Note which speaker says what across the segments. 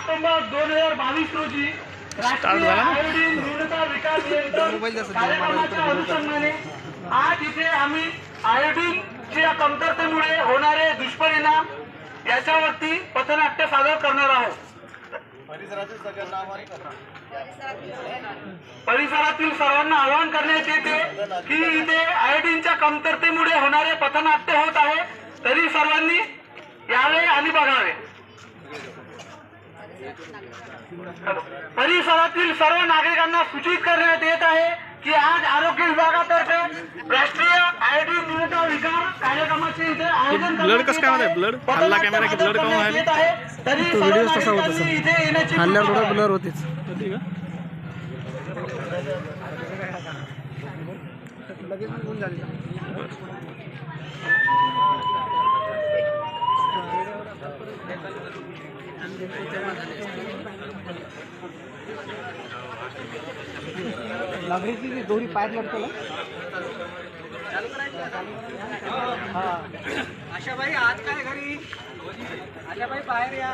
Speaker 1: October दोन हजार बावीस रोजी राष्ट्रीय? आयोडीन न्यूनता विकास नियंत्रण कार्यक्रमाच्या अनुषंगाने आज इथे आम्ही आयोडीनच्या कमतरतेमुळे होणारे दुष्परिणाम याच्यावरती पथनाट्य सादर करणार आहोत. परिसरातील सर्वांना आवाहन करण्यात येते की इथे आयोडीनच्या कमतरतेमुळे होणारे पथनाट्य होत आहे तरी सर्वांनी यावे आणि बघावे. परिसरातील सर्व नागरिकांना सूचित करण्यात येत आहे की आज आरोग्य विभागातर्फे राष्ट्रीय आयोडीन न्यूनता विकार कार्यक्रमाचे इथे आयोजन करण्यात
Speaker 2: कसं काय. होतंय? blood? हल्ला camera की blood
Speaker 1: करण्यात
Speaker 2: काहून
Speaker 1: येत आहे. तरी
Speaker 3: video तसा होत
Speaker 1: नागरिकांनी
Speaker 3: असेल.
Speaker 1: इथे येण्याची
Speaker 3: हल्ल्यावर थोडं ब्लर होतीच लगे दोरी पैर लगते
Speaker 4: आशा भाई आज काय घरी? आशा भाई बाहेर या.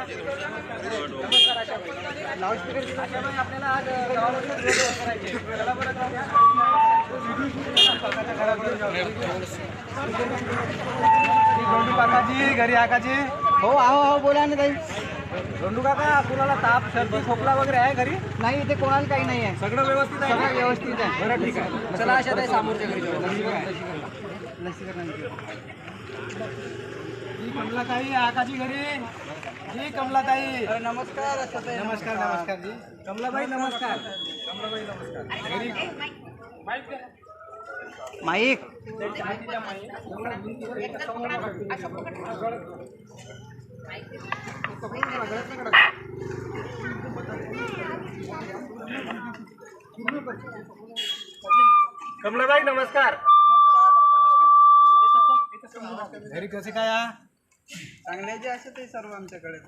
Speaker 3: आशा
Speaker 4: भाई अपने आज
Speaker 3: अं, गावामध्ये आका आकाजी. हो आहो आओ बोला ना ताई.
Speaker 4: धोंडू काका कुणाला ताप सर्दी खोकला वगैरे आहे घरी?
Speaker 3: नाही इथे कोणाला काही नाही आहे
Speaker 4: सगळं व्यवस्थित आहे?
Speaker 3: सगळं? व्यवस्थित आहे.
Speaker 4: बरं ठीक आहे. चला आशाताई समोरच्या घरी जाऊ.
Speaker 3: लसीकरण
Speaker 4: ही कमलाताई आकाशी घरी. ही कमलाताई.
Speaker 3: नमस्कार
Speaker 4: नमस्कार नमस्कार. जी. कमलाबाई नमस्कार. कमलाबाई नमस्कार. घरी?
Speaker 3: माईक
Speaker 4: कमलाबाई नमस्कार. घरी कसे काय आ?
Speaker 3: चांगल्याचे असं ते सर्व आमच्याकडे.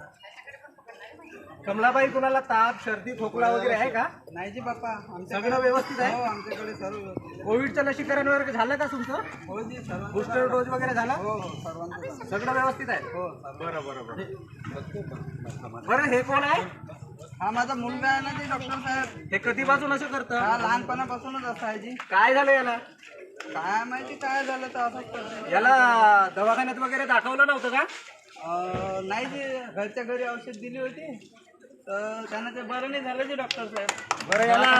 Speaker 4: कमलाबाई कुणाला ताप सर्दी खोकला वगैरे आहे का?
Speaker 3: नाही जी बाप्पा
Speaker 4: सगळं व्यवस्थित आहे?
Speaker 3: आमच्याकडे सर्व
Speaker 4: कोविडचं लसीकरण वगैरे झालं का तुमचं?
Speaker 3: हो जी सर्व
Speaker 4: बुस्टर डोस वगैरे झाला?
Speaker 3: हो हो सर्वांचं
Speaker 4: सगळं व्यवस्थित आहे?
Speaker 3: हो
Speaker 4: बरं बरं बरं. बरं हे कोण आहे?
Speaker 3: हा माझा मुलगा आहे ना ते डॉक्टर साहेब.
Speaker 4: हे कधीपासून असं करतं?
Speaker 3: हा लहानपणापासूनच असं आहे जी.
Speaker 4: काय झालं याला?
Speaker 3: काय माहिती काय झालं तर असंच करते
Speaker 4: याला दवाखान्यात वगैरे दाखवलं नव्हतं का?
Speaker 3: अं, नाही जी घरच्या घरी औषध दिली होती. तर त्यानं ते बरं नाही झालं जी डॉक्टर साहेब.
Speaker 4: बरं याला